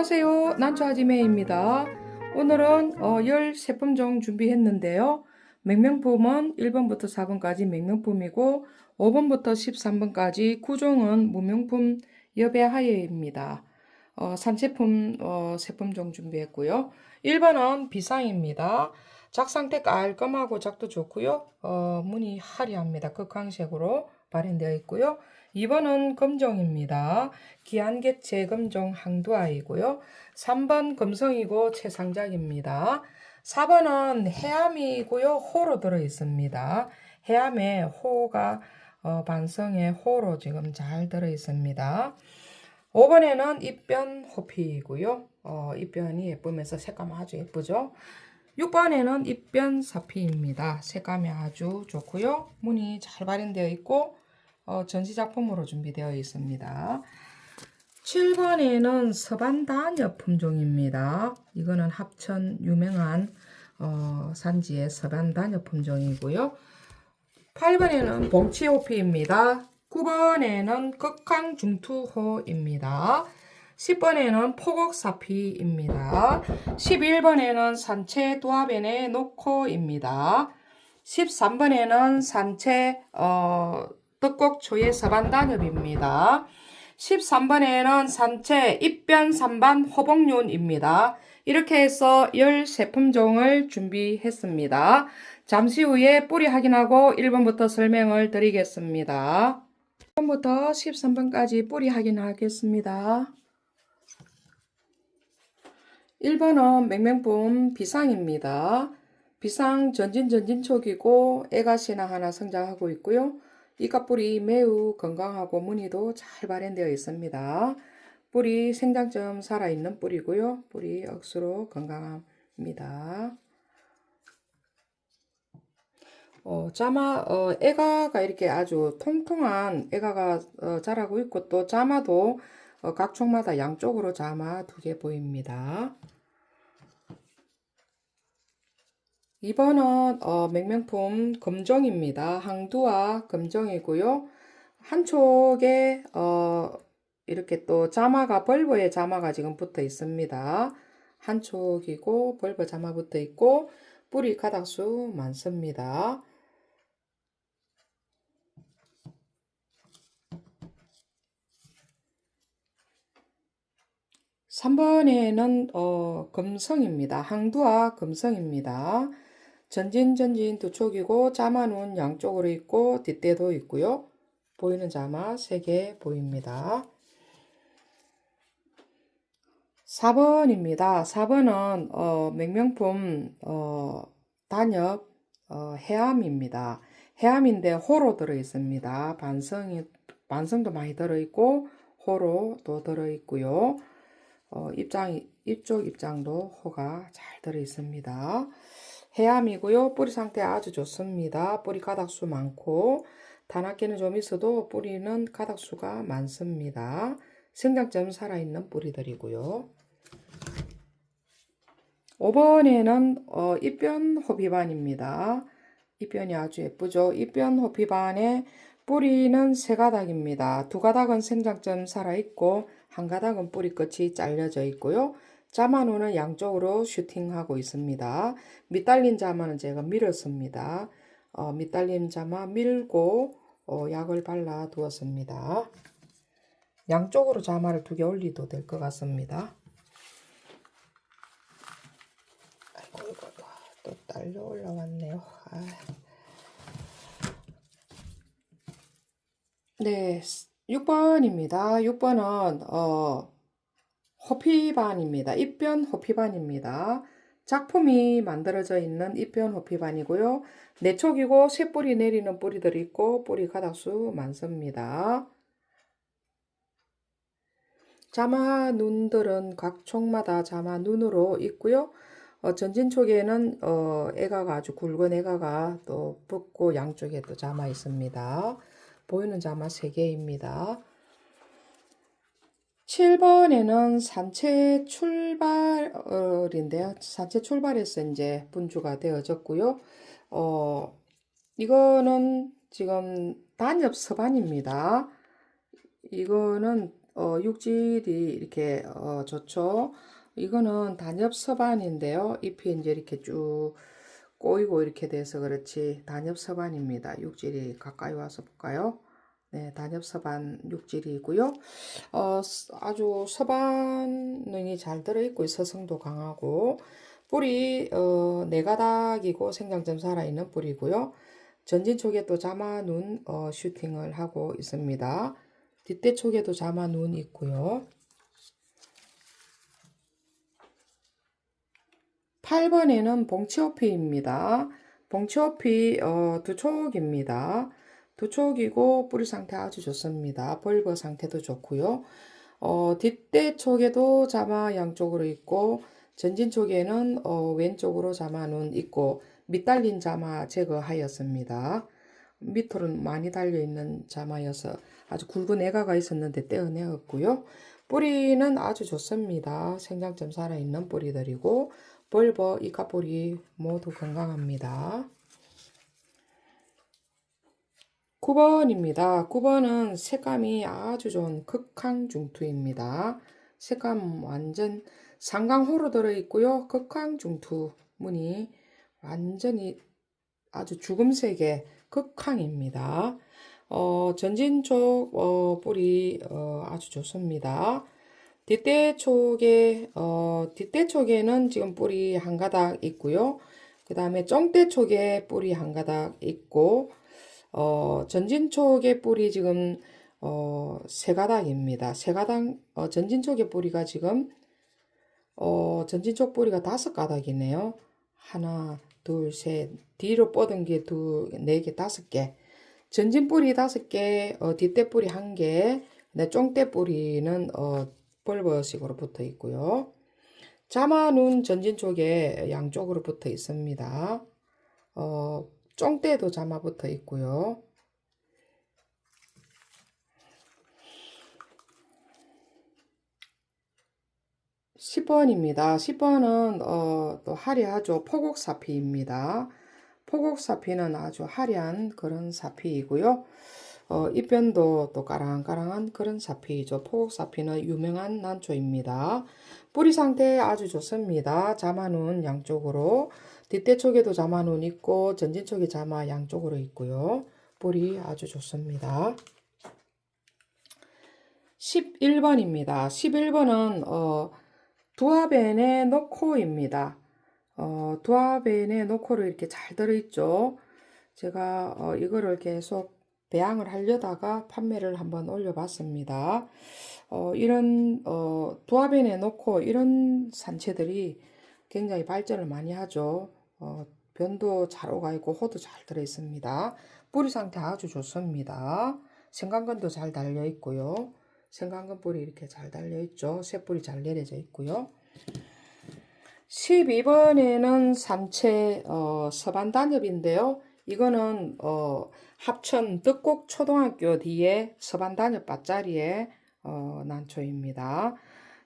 안녕하세요. 난초아지매입니다. 오늘은 어, 열 제품종 준비했는데요. 맹명품은 1번부터 4번까지 맹명품이고 5번부터 13번까지 구종은 무명품 여배하예입니다. 어, 산제품 어, 제품종 준비했고요. 1번은 비상입니다. 작상태 깔끔하고 작도 좋고요. 어, 무늬 화려합니다. 극광색으로 발현되어 있고요. 2번은 검정입니다. 기안개 재검정 항두아이고요. 3번 금성이고 최상작입니다. 4번은 해암이고요. 호로 들어 있습니다. 해암에 호가 어, 반성에 호로 지금 잘 들어 있습니다. 5번에는 입변 호피이고요. 어, 입변이 예쁘면서 색감 아주 예쁘죠. 6번에는 입변 사피입니다. 색감이 아주 좋고요. 무늬 잘 발현되어 있고 어, 전시작품으로 준비되어 있습니다. 7번에는 서반단엽 품종입니다. 이거는 합천 유명한 어, 산지의 서반단엽 품종이고요. 8번에는 봉치호피입니다. 9번에는 극강중투호입니다. 10번에는 포곡사피입니다. 11번에는 산채 도화변의 노코입니다. 13번에는 산채 어, 떡곡초의 서반단엽입니다. 13번에는 산채 입변 산반 호복륜입니다. 이렇게 해서 13품종을 준비했습니다. 잠시 후에 뿌리 확인하고 1번부터 설명을 드리겠습니다. 1번부터 13번까지 뿌리 확인하겠습니다. 1번은 맹맹품 비상입니다. 비상 전진 전진촉이고 애가 시나 하나 성장하고 있고요. 이까뿌리 매우 건강하고 무늬도 잘 발현되어 있습니다. 뿌리 생장점 살아있는 뿌리고요. 뿌리 억수로 건강합니다. 어, 자마, 어, 애가가 이렇게 아주 통통한 애가가 어, 자라고 있고 또 자마도 어, 각 총마다 양쪽으로 자마 두 개 보입니다. 2번은 어, 맹명품 금정입니다. 항두와 금정이고요. 한쪽에 어, 이렇게 또 자마가 벌버에 자마가 지금 붙어 있습니다. 한쪽이고 벌버 자마 붙어 있고 뿌리 가닥수 많습니다. 3번에는 어, 금성입니다. 항두와 금성입니다. 전진 전진 두 촉이고 자마는 양쪽으로 있고 뒷대도 있고요. 보이는 자마 3개 보입니다. 4번입니다. 4번은 어, 맹명품 어, 단엽 어, 해암입니다. 해암인데 호로 들어 있습니다. 반성이 반성도 많이 들어 있고 호로도 들어 있고요. 어, 입장 이쪽 입장도 호가 잘 들어 있습니다. 해암이고요. 뿌리 상태 아주 좋습니다. 뿌리 가닥수 많고 단학기는 좀 있어도 뿌리는 가닥수가 많습니다. 생장점 살아있는 뿌리들이고요. 5번에는 어, 입변 호피반입니다. 입변이 아주 예쁘죠. 입변 호피반에 뿌리는 세 가닥입니다. 두 가닥은 생장점 살아있고 한 가닥은 뿌리 끝이 잘려져 있고요. 자마노는 양쪽으로 슈팅하고 있습니다. 밑달린 자마는 제가 밀었습니다. 어, 밑달린 자마 밀고 어, 약을 발라 두었습니다. 양쪽으로 자마를 두 개 올리도 될 것 같습니다. 아이고, 아이고, 또 딸려 올라왔네요. 아. 네, 6번입니다. 6번은 어, 호피반입니다. 입변 호피반입니다. 작품이 만들어져 있는 입변 호피반이고요. 내촉이고 쇠뿌리 내리는 뿌리들이 있고 뿌리 가닥수 많습니다. 자마 눈들은 각 촉마다 자마 눈으로 있고요. 어, 전진촉에는 어, 애가가 아주 굵은 애가가 또 붙고 양쪽에 또 자마 있습니다. 보이는 자마 3개입니다. 7번에는 산채 출발인데요. 산채 출발해서 이제 분주가 되어졌고요. 어, 이거는 지금 단엽 서반입니다. 이거는 어, 육질이 이렇게 어, 좋죠. 이거는 단엽 서반인데요. 잎이 이제 이렇게 쭉 꼬이고 이렇게 돼서 그렇지 단엽 서반입니다. 육질이 가까이 와서 볼까요? 네, 단엽 서반 육질이고요. 어, 스- 아주 서반이 잘 들어있고 서성도 강하고 뿌리 어, 네 가닥이고 생장점 살아있는 뿌리고요. 전진 쪽에 또 자마 눈 어, 슈팅을 하고 있습니다. 뒷대 쪽에도 자마 눈 있고요. 8번에는 봉치호피입니다. 봉치호피 어, 두 촉입니다. 두 촉이고 뿌리 상태 아주 좋습니다. 벌버 상태도 좋고요. 어, 뒷대 쪽에도 자마 양쪽으로 있고 전진 쪽에는 어, 왼쪽으로 자마 눈 있고 밑달린 자마 제거하였습니다. 밑으로 많이 달려있는 자마여서 아주 굵은 애가가 있었는데 떼어내었고요. 뿌리는 아주 좋습니다. 생장점 살아있는 뿌리들이고 벌버, 이카뿌리 모두 건강합니다. 9번입니다. 9번은 색감이 아주 좋은 극황중투입니다. 색감 완전 상강호로 들어있고요. 극황중투 무늬 완전히 아주 주금색의 극황입니다. 어, 전진 쪽 어, 뿌리 어, 아주 좋습니다. 뒷대 쪽에 어, 뒷대 쪽에는 지금 뿌리 한 가닥 있고요. 그 다음에 쫑대 쪽에 뿌리 한 가닥 있고 어, 전진 쪽에 뿌리 지금 어, 세 가닥입니다. 세 가닥 어, 전진 쪽에 뿌리가 지금 어, 전진 쪽 뿌리가 다섯 가닥이네요. 하나, 둘, 셋. 뒤로 뻗은 게 두, 네 개, 다섯 개. 전진 뿌리 다섯 개, 어, 뒷대 뿌리 한 개, 네, 쫑대 뿌리는 어, 벌버식으로 붙어 있고요. 자마눈 전진 쪽에 양쪽으로 붙어 있습니다. 어, 쫑대도 자마 붙어 있고요. 10번입니다. 10번은 어, 또 화려하죠. 포곡사피입니다. 포곡사피는 아주 화려한 그런 사피이고요. 어, 잎변도 또 까랑까랑한 그런 사피이죠. 포곡사피는 유명한 난초입니다. 뿌리 상태 아주 좋습니다. 자마눈 양쪽으로 뒷대 쪽에도 자마눈 있고 전진 쪽에 자마 양쪽으로 있고요. 뿌리 아주 좋습니다. 11번입니다. 11번은 어, 두아벤의 노코입니다. 어, 두아벤의 노코를 이렇게 잘 들어있죠. 제가 어, 이거를 계속 배양을 하려다가 판매를 한번 올려봤습니다. 어, 이런 어, 두아벤의 노코 이런 산채들이 굉장히 발전을 많이 하죠. 어, 변도 잘 오가 있고 호도 잘 들어 있습니다. 뿌리 상태 아주 좋습니다. 생강근도 잘 달려 있고요. 생강근 뿌리 이렇게 잘 달려 있죠. 쇠뿌리 잘 내려져 있고요. 12번에는 산채 어, 서반 단엽인데요. 이거는 어, 합천 득곡 초등학교 뒤에 서반 단엽 밭자리에 어, 난초입니다.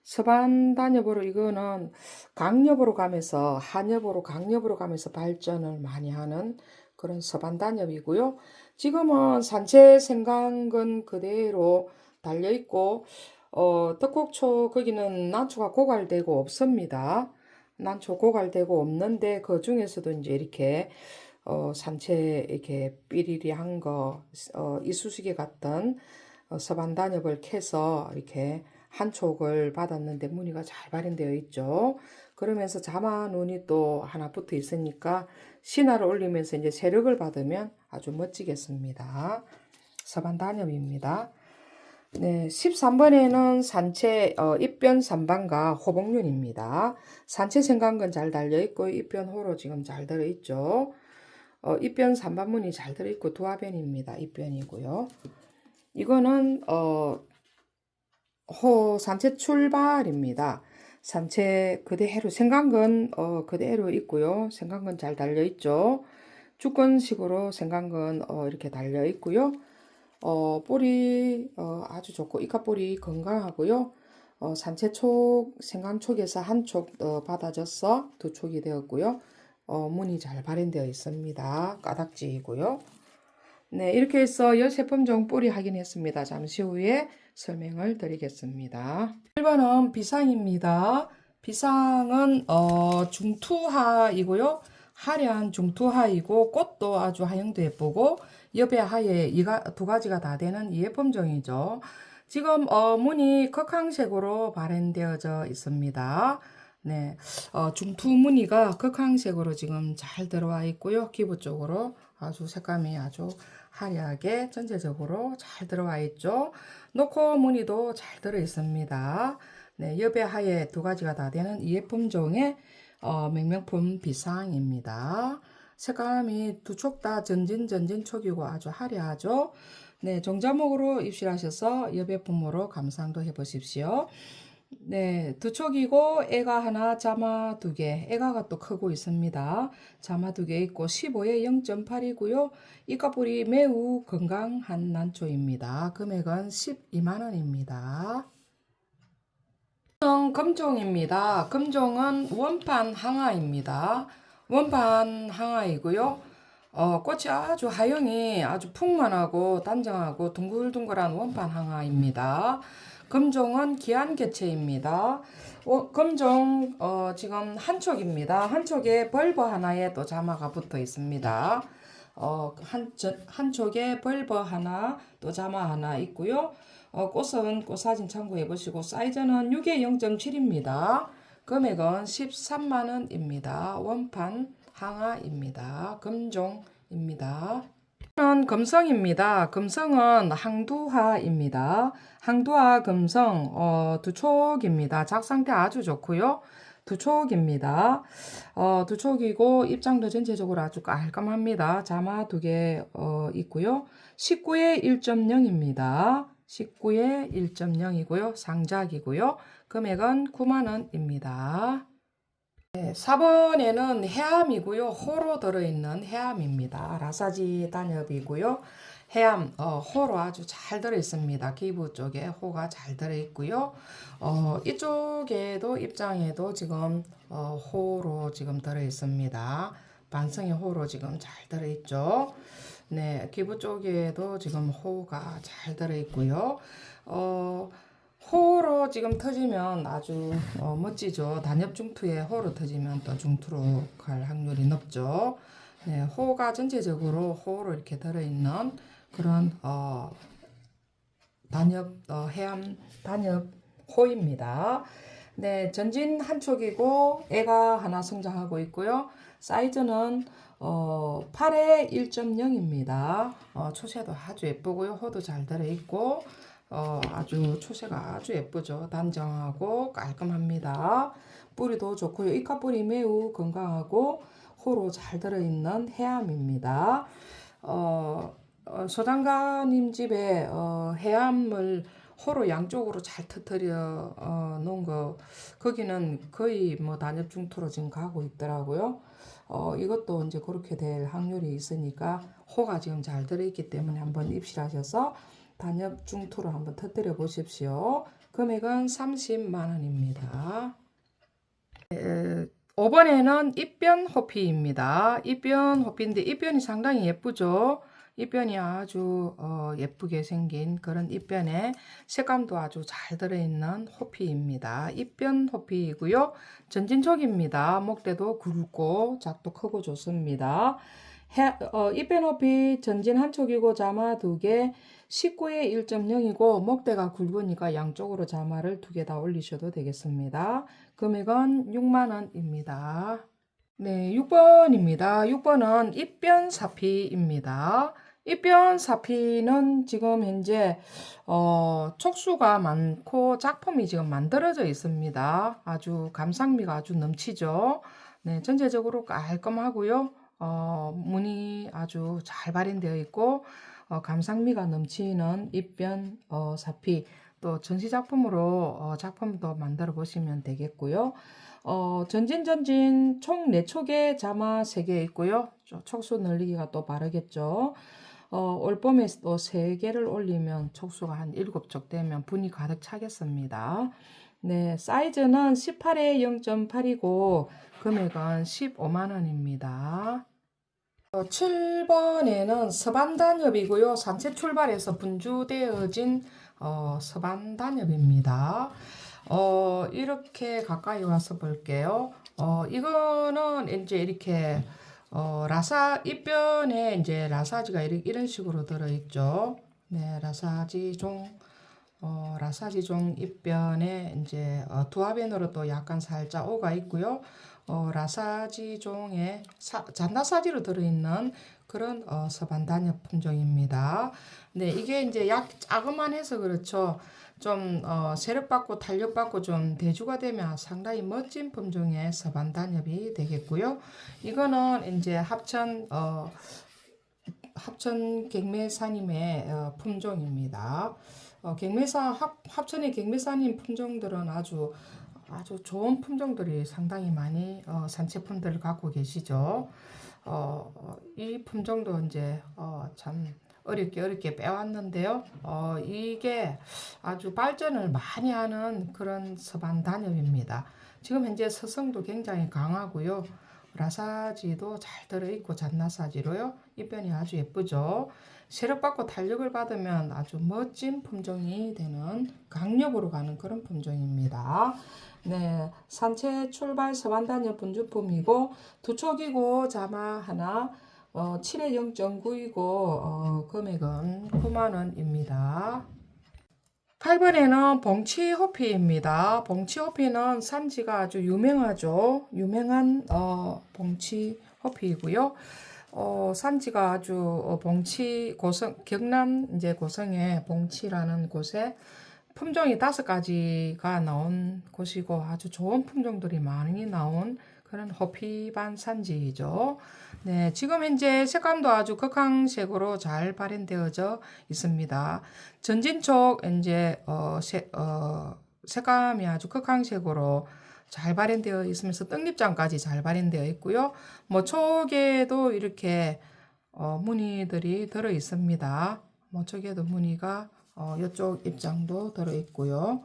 서반단엽으로 이거는 강엽으로 가면서 한엽으로 강엽으로 가면서 발전을 많이 하는 그런 서반단엽이고요. 지금은 산채 생강근 그대로 달려 있고 어, 떡국초 거기는 난초가 고갈되고 없습니다. 난초 고갈되고 없는데 그 중에서도 이제 이렇게 어, 산채 이렇게 삐리리한 거 어, 이쑤시개 같은 어, 서반단엽을 캐서 이렇게 한 촉을 받았는데 무늬가 잘 발현되어 있죠. 그러면서 자마 눈이 또 하나 붙어 있으니까 신화를 올리면서 이제 세력을 받으면 아주 멋지겠습니다. 서반 단엽입니다. 네, 13번에는 산채 어, 입변 삼반과 호복륜입니다. 산채 생강근 잘 달려 있고 입변 호로 지금 잘 들어 있죠. 어, 입변 삼반문이 잘 들어 있고 두화변입니다. 입변이고요. 이거는 어, 호 산채 출발입니다. 산채 그대로 생강근 어, 그대로 있고요. 생강근 잘 달려 있죠. 주권식으로 생강근 어, 이렇게 달려 있고요. 어, 뿌리 어, 아주 좋고 이카뿌리 건강하고요. 어, 산채촉 생강촉에서 한촉 어, 받아져서 두 촉이 되었고요. 어, 문이 잘 발현되어 있습니다. 까닥지이고요. 네, 이렇게 해서 열제품종 뿌리 확인했습니다. 잠시 후에 설명을 드리겠습니다. 1번은 비상입니다. 비상은 어, 중투하이고요. 하얀 중투하이고 꽃도 아주 하영도 예쁘고 옆에 하얘 이가 두 가지가 다 되는 예품종이죠. 지금 어, 무늬 극황색으로 발현되어져 있습니다. 네, 어, 중투 무늬가 극황색으로 지금 잘 들어와 있고요. 기부 쪽으로 아주 색감이 아주 화려하게 전체적으로 잘 들어와 있죠. 노코 무늬도 잘 들어 있습니다. 네, 옆에 하얘 두 가지가 다 되는 이 예품 종의 어, 맹명품 비상입니다. 색감이 두 촉 다 전진 전진 촉이고 아주 화려하죠. 네, 종자목으로 입실하셔서 여배품으로 감상도 해보십시오. 네, 두 촉이고 애가 하나, 자마 두 개. 애가가 또 크고 있습니다. 자마 두 개 있고 15에 0.8이고요. 이 까불이 매우 건강한 난초입니다. 금액은 12만 원입니다. 금종입니다. 금종은 원판 항아입니다. 원판 항아이고요. 어, 꽃이 아주 하영이 아주 풍만하고 단정하고 둥글둥글한 원판 항아입니다. 금종은 기한 개체입니다. 어, 금종 어, 지금 한 촉입니다. 한 촉에 벌버 하나에 또 자마가 붙어 있습니다. 어, 한, 저, 한 촉에 벌버 하나 또 자마 하나 있고요. 어, 꽃은 꽃 사진 참고해 보시고 사이즈는 6에 0.7입니다. 금액은 13만 원입니다. 원판 항아입니다. 금종입니다. 는 금성입니다. 금성은 항두화입니다. 항두화 금성 어, 두 촉입니다. 작 상태 아주 좋고요. 두 촉입니다. 어, 두 촉이고 입장도 전체적으로 아주 깔끔합니다. 자마 두 개 어, 있고요. 19에 1.0입니다. 19에 1.0이고요. 상작이고요. 금액은 9만 원입니다. 네, 4번에는 해암이고요. 호로 들어있는 해암입니다. 라사지 단엽이고요. 해암, 어, 호로 아주 잘 들어있습니다. 기부 쪽에 호가 잘 들어있고요. 어, 이쪽에도 입장에도 지금 어, 호로 지금 들어있습니다. 반성의 호로 지금 잘 들어있죠. 네, 기부 쪽에도 지금 호가 잘 들어있고요. 어, 호로 지금 터지면 아주 어, 멋지죠. 단엽 중투에 호로 터지면 또 중투로 갈 확률이 높죠. 네, 호가 전체적으로 호로 이렇게 들어있는 그런 어, 단엽 어, 해암 단엽 호입니다. 네, 전진 한 촉이고 애가 하나 성장하고 있고요. 사이즈는 어, 8에 1.0입니다. 어, 초세도 아주 예쁘고요. 호도 잘 들어있고 어, 아주 초세가 아주 예쁘죠. 단정하고 깔끔합니다. 뿌리도 좋고요. 이카뿌리 매우 건강하고 호로 잘 들어있는 해암입니다. 어, 어, 소장가님 집에 어, 해암을 호로 양쪽으로 잘 터뜨려 어, 놓은 거 거기는 거의 뭐 단엽 중투로 지금 가고 있더라고요. 어, 이것도 이제 그렇게 될 확률이 있으니까 호가 지금 잘 들어있기 때문에 한번 입실하셔서 단엽 중투로 한번 터뜨려 보십시오. 금액은 30만 원입니다. 5번에는 입변 호피입니다. 입변 호피인데 입변이 상당히 예쁘죠. 입변이 아주 어, 예쁘게 생긴 그런 입변에 색감도 아주 잘 들어있는 호피입니다. 입변 호피이고요. 전진촉입니다. 목대도 굵고 작도 크고 좋습니다. 해, 어, 입변 호피 전진 한 촉이고 자마 두 개, 19에 1.0이고 목대가 굵으니까 양쪽으로 자마를 두 개 다 올리셔도 되겠습니다. 금액은 6만 원입니다. 네, 6번입니다. 6번은 입변사피입니다. 입변사피는 지금 현재 어, 촉수가 많고 작품이 지금 만들어져 있습니다. 아주 감상미가 아주 넘치죠. 네, 전체적으로 깔끔하고요. 어, 무늬 아주 잘 발현되어 있고 어, 감상미가 넘치는 입변 어, 사피 또 전시 작품으로 어, 작품도 만들어 보시면 되겠고요. 어, 전진 전진 총 4촉에 자마 3개 있고요. 촉수 늘리기가 또 바르겠죠. 어, 올 봄에 또 3개를 올리면 촉수가 한 7촉 되면 분이 가득 차겠습니다. 네, 사이즈는 18에 0.8이고 금액은 15만 원입니다. 7번에는 서반단엽이고요. 산채 출발해서 분주되어진 어, 서반단엽입니다. 어, 이렇게 가까이 와서 볼게요. 어, 이거는 이제 이렇게 어, 라사 입변에 이제 라사지가 이런, 식으로 들어있죠. 네, 라사지 종, 어, 라사지 종 입변에 이제 어, 두화변으로 또 약간 살짝 오가 있고요. 어, 라사지 종에 사, 잔나사지로 들어있는 그런 어, 서반단엽 품종입니다. 네, 이게 이제 약 자그만해서 그렇죠. 좀 어, 세력받고 탄력받고 좀 대주가 되면 상당히 멋진 품종의 서반단엽이 되겠고요. 이거는 이제 합천 어, 합천 갱매사님의 어, 품종입니다. 어, 갱매사 합, 합천의 갱매사님 품종들은 아주 아주 좋은 품종들이 상당히 많이 어, 산채품들을 갖고 계시죠. 어, 어, 이 품종도 이제 어, 참 어렵게 어렵게 빼왔는데요. 어, 이게 아주 발전을 많이 하는 그런 서반 단엽입니다. 지금 현재 서성도 굉장히 강하고요. 라사지도 잘 들어있고 잔나사지로요. 잎변이 아주 예쁘죠. 세력받고 탄력을 받으면 아주 멋진 품종이 되는 강력으로 가는 그런 품종입니다. 네, 산채 출발 서반단엽 분주품이고 두 촉이고 자마 하나 어, 7에 0.9이고 어, 금액은 9만원입니다. 8번에는 봉치 호피입니다. 봉치 호피는 산지가 아주 유명하죠. 유명한 어, 봉치 호피이고요. 어, 산지가 아주 어, 봉치 고성 경남 이제 고성의 봉치라는 곳에 품종이 다섯 가지가 나온 곳이고 아주 좋은 품종들이 많이 나온 그런 호피반 산지이죠. 네, 지금 현재 색감도 아주 극황색으로 잘 발현되어져 있습니다. 전진 쪽 이제 어, 세, 어, 색감이 아주 극황색으로 잘 발현되어 있으면서 떡잎장까지 잘 발현되어 있고요. 뭐 촉에도 이렇게 어, 무늬들이 들어 있습니다. 뭐 촉에도 무늬가 어, 이쪽 입장도 들어 있고요.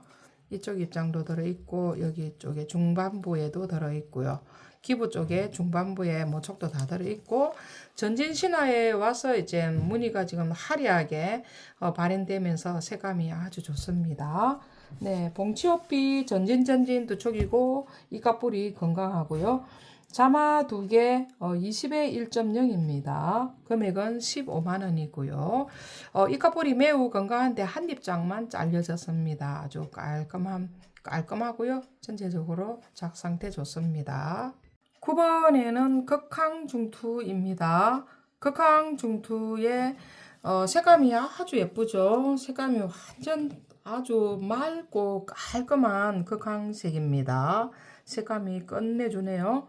이쪽 입장도 들어 있고 여기 쪽에 중반부에도 들어 있고요. 기부 쪽에 중반부에 모촉도 다 들어 있고 전진 신화에 와서 이제 무늬가 지금 화려하게 어, 발현되면서 색감이 아주 좋습니다. 네, 봉치호피 전진 전진 두 촉이고 이까뿌리 건강하고요. 자마 두 개, 어, 20에 1.0입니다. 금액은 15만 원이고요. 어, 이까뿌리 매우 건강한데 한 입장만 잘려졌습니다. 아주 깔끔함, 깔끔하고요. 전체적으로 작 상태 좋습니다. 9번에는 극항중투입니다. 극항중투의 어, 색감이 아주 예쁘죠. 색감이 완전 아주 맑고 깔끔한 극항색입니다. 색감이 끝내주네요.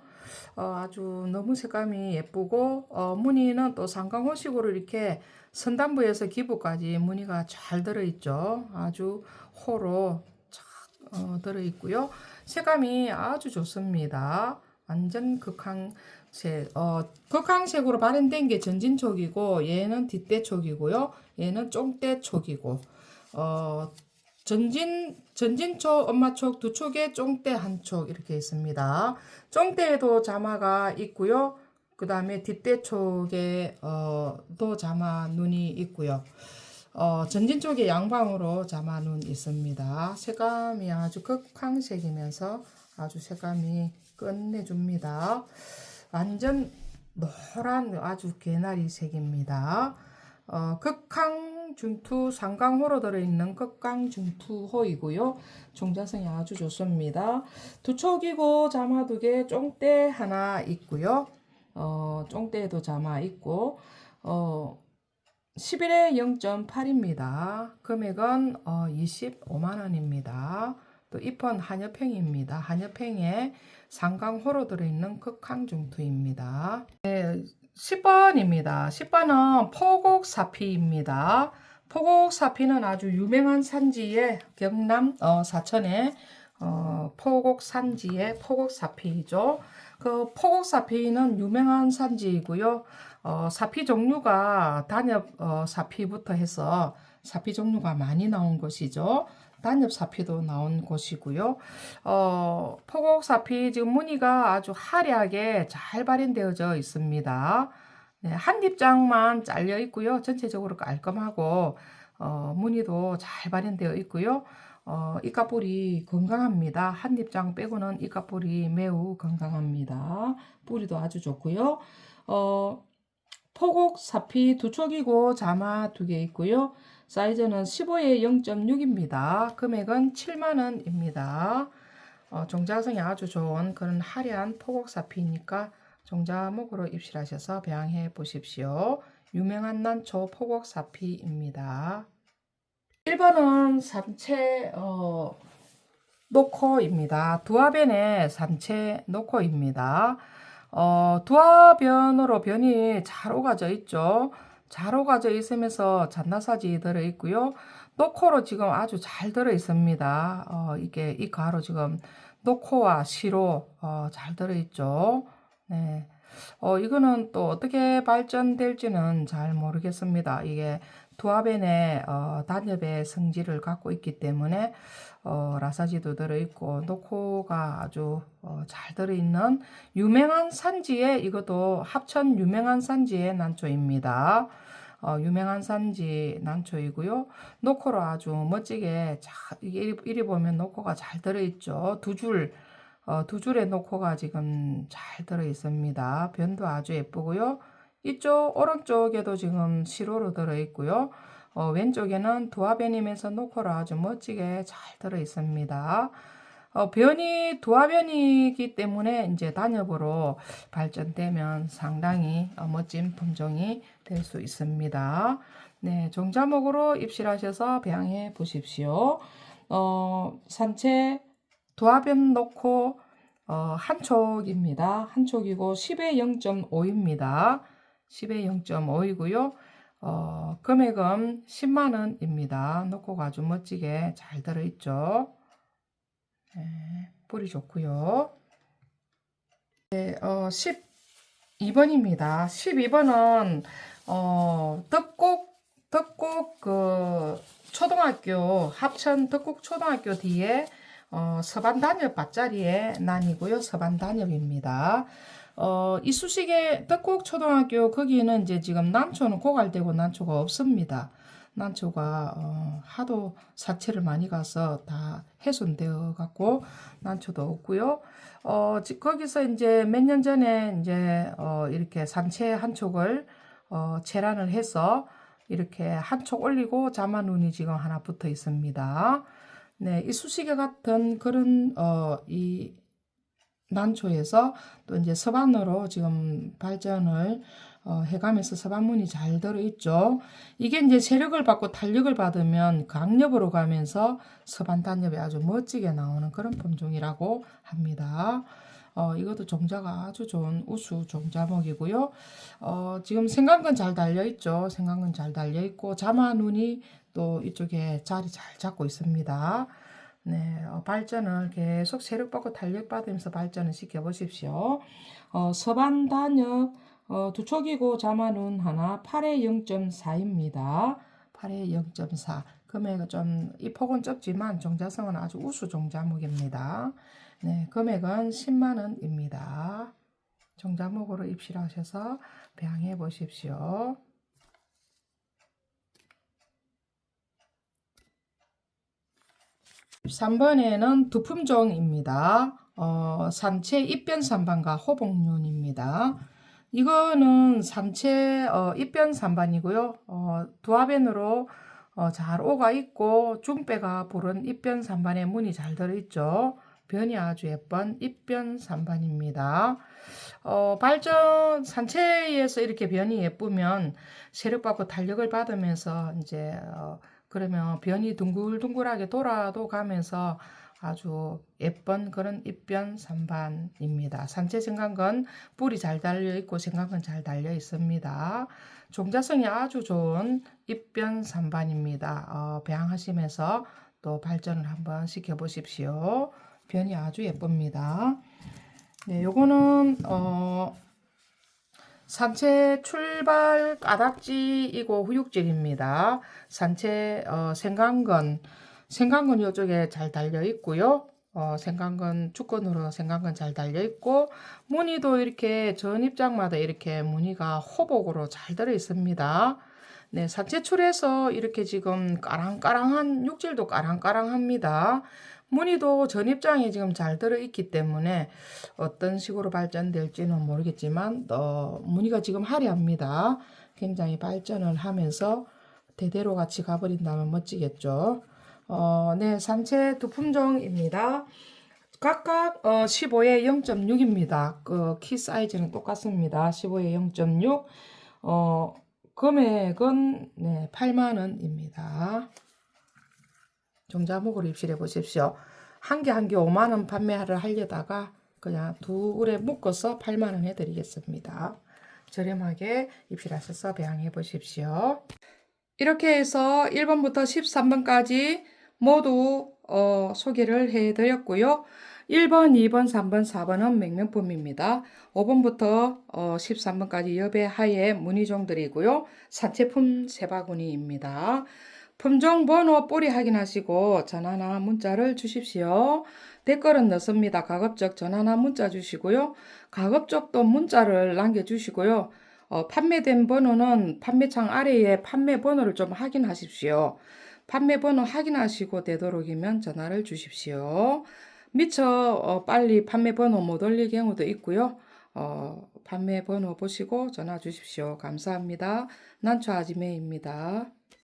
어, 아주 너무 색감이 예쁘고 어, 무늬는 또 상강호식으로 이렇게 선단부에서 기부까지 무늬가 잘 들어있죠. 아주 호로 착 어, 들어있고요. 색감이 아주 좋습니다. 완전 극항색, 어, 극항색으로 발현된 게 전진촉이고 얘는 뒷대촉이고요. 얘는 쫑대촉이고 어, 전진 전진촉, 엄마촉 두 촉에 쫑대 한 촉 이렇게 있습니다. 쫑대에도 자마가 있고요. 그 다음에 뒷대촉에 어, 도 자마 눈이 있고요. 어, 전진 쪽에 양방으로 자마 눈 있습니다. 색감이 아주 극황색이면서 아주 색감이 끝내줍니다. 완전 노란 아주 개나리 색입니다. 어, 극항중투 상강호로 들어있는 극강중투호이고요. 종자성이 아주 좋습니다. 두 촉이고 자마 두 개, 쫑대 하나 있고요. 어, 쫑대에도 자마 있고 어, 11에 0.8입니다. 금액은 어, 25만원입니다. 또 잎은 한여팽입니다. 한여팽에 상강호로 들어있는 극항중투입니다. 네, 10번입니다. 10번은 포곡사피입니다. 포곡사피는 아주 유명한 산지의 경남 어, 사천의 어, 포곡산지의 포곡사피이죠. 그 포곡사피는 유명한 산지이고요. 어, 사피 종류가 단엽 어, 사피부터 해서 사피 종류가 많이 나온 곳이죠. 단엽 사피도 나온 곳이고요. 어, 포곡 사피 지금 무늬가 아주 화려하게 잘 발현되어져 있습니다. 네, 한 입장만 잘려 있고요. 전체적으로 깔끔하고 어, 무늬도 잘 발현되어 있고요. 어, 이까뿌리 건강합니다. 한 입장 빼고는 이까뿌리 매우 건강합니다. 뿌리도 아주 좋고요. 어, 포곡 사피 두 촉이고 자마 두 개 있고요. 사이즈는 15에 0.6입니다. 금액은 7만원입니다. 어, 종자성이 아주 좋은 그런 화려한 포곡 사피니까 종자목으로 입실하셔서 배양해 보십시오. 유명한 난초 포곡 사피입니다. 1번은 삼채 어, 노코입니다. 두화변의 삼채 노코입니다. 어, 두화변으로 변이 잘 오가져 있죠. 잘 오가져 있으면서 잔나사지 들어 있고요. 노코로 지금 아주 잘 들어 있습니다. 어, 이게 이 가로 지금 노코와 시로 어, 잘 들어 있죠. 네. 어, 이거는 또 어떻게 발전될지는 잘 모르겠습니다. 이게 두화벤의 어, 단엽의 성질을 갖고 있기 때문에 어, 라사지도 들어있고 노코가 아주 어, 잘 들어있는 유명한 산지에 이것도 합천 유명한 산지의 난초입니다. 어, 유명한 산지 난초이고요. 노코로 아주 멋지게 자, 이게 이리, 보면 노코가 잘 들어있죠. 두 줄, 어, 두 줄의 노코가 지금 잘 들어 있습니다. 변도 아주 예쁘고요. 이쪽 오른쪽에도 지금 시로로 들어 있고요. 어, 왼쪽에는 두화변이면서 노코로 아주 멋지게 잘 들어 있습니다. 어, 변이 두화변이기 때문에 이제 단엽으로 발전되면 상당히 어, 멋진 품종이 될 수 있습니다. 네, 종자목으로 입실하셔서 배양해 보십시오. 어, 산채 두화변 놓고 어, 한 촉입니다. 한 촉이고 10에 0.5입니다. 10에 0.5이고요. 어, 금액은 10만 원입니다. 놓고 아주 멋지게 잘 들어있죠. 네, 뿌리 좋고요. 네, 어, 12번입니다. 12번은 어, 덕곡 덕곡 그 초등학교 합천 덕곡 초등학교 뒤에 어, 서반 단엽 밭자리에 난이고요. 서반 단엽입니다. 어, 이쑤시개 덕곡 초등학교 거기는 이제 지금 난초는 고갈되고 난초가 없습니다. 난초가 어, 하도 사체를 많이 가서 다 훼손되어 갖고 난초도 없고요. 어, 지- 거기서 이제 몇 년 전에 이제 어, 이렇게 산채 한 촉을 어, 채란을 해서 이렇게 한 촉 올리고 자만운이 지금 하나 붙어 있습니다. 네, 이 수시개 같은 그런 어, 이 난초에서 또 이제 서반으로 지금 발전을 어, 해가면서 서반문이 잘 들어있죠. 이게 이제 세력을 받고 탄력을 받으면 강력으로 가면서 서반 단엽이 아주 멋지게 나오는 그런 품종이라고 합니다. 어, 이것도 종자가 아주 좋은 우수 종자목이고요. 어, 지금 생강근 잘 달려있죠. 생강근 잘 달려있고 자마눈이 또 이쪽에 자리 잘 잡고 있습니다. 네, 어, 발전을 계속 세력받고 탄력받으면서 발전을 시켜보십시오. 어, 서반 단역 어, 두 촉이고 자마눈 하나 8에 0.4입니다. 8에 0.4. 금액은 좀, 이 폭은 적지만 종자성은 아주 우수 종자목입니다. 네, 금액은 10만 원입니다. 종자목으로 입실하셔서 배양해 보십시오. 3번에는 두 품종입니다. 어, 산채 입변산반과 호복륜입니다. 이거는 산채 어, 입변산반이고요. 어, 두화변으로 어, 잘 오가 있고 중배가 부른 입변산반에 문이 잘 들어있죠. 변이 아주 예쁜 입변 산반입니다. 어, 발전 산채에서 이렇게 변이 예쁘면 세력받고 탄력을 받으면서 이제 어, 그러면 변이 둥글둥글하게 돌아도 가면서 아주 예쁜 그런 입변 산반입니다. 산채 생강근 뿌리 잘 달려 있고 생강근 잘 달려 있습니다. 종자성이 아주 좋은 입변 산반입니다. 어, 배양하시면서 또 발전을 한번 시켜보십시오. 변이 아주 예쁩니다. 네, 요거는 어, 산채 출발 까닥지이고 후육질입니다. 산채 어, 생강근 생강근 이쪽에 잘 달려 있고요. 어, 생강근 주권으로 생강근 잘 달려 있고 무늬도 이렇게 전 입장마다 이렇게 무늬가 호복으로 잘 들어 있습니다. 네, 사채출에서 이렇게 지금 까랑까랑한 육질도 까랑까랑합니다. 무늬도 전 입장에 지금 잘 들어 있기 때문에 어떤 식으로 발전될지는 모르겠지만 어, 무늬가 지금 화려합니다. 굉장히 발전을 하면서 대대로 같이 가버린다면 멋지겠죠. 어, 네, 산채 두 품종입니다. 각각 어, 15에 0.6입니다. 그 키 사이즈는 똑같습니다. 15에 0.6. 어, 금액은 네, 8만 원입니다. 종자목으로 입실해 보십시오. 한 개 한 개 5만 원 판매를 하려다가 그냥 두 울에 묶어서 8만 원 해드리겠습니다. 저렴하게 입실하셔서 배양해 보십시오. 이렇게 해서 1번부터 13번까지 모두 어, 소개를 해드렸고요. 1번, 2번, 3번, 4번은 맹명품입니다. 5번부터 어, 13번까지 여배 하에 문의종들이고요. 사체품 세바구니입니다. 품종 번호 뿌리 확인하시고 전화나 문자를 주십시오. 댓글은 넣습니다. 가급적 전화나 문자 주시고요. 가급적 또 문자를 남겨주시고요. 어, 판매된 번호는 판매창 아래에 판매 번호를 좀 확인하십시오. 판매 번호 확인하시고 되도록이면 전화를 주십시오. 미처 어, 빨리 판매 번호 못 올릴 경우도 있고요. 어, 판매 번호 보시고 전화 주십시오. 감사합니다. 난초 아지매입니다.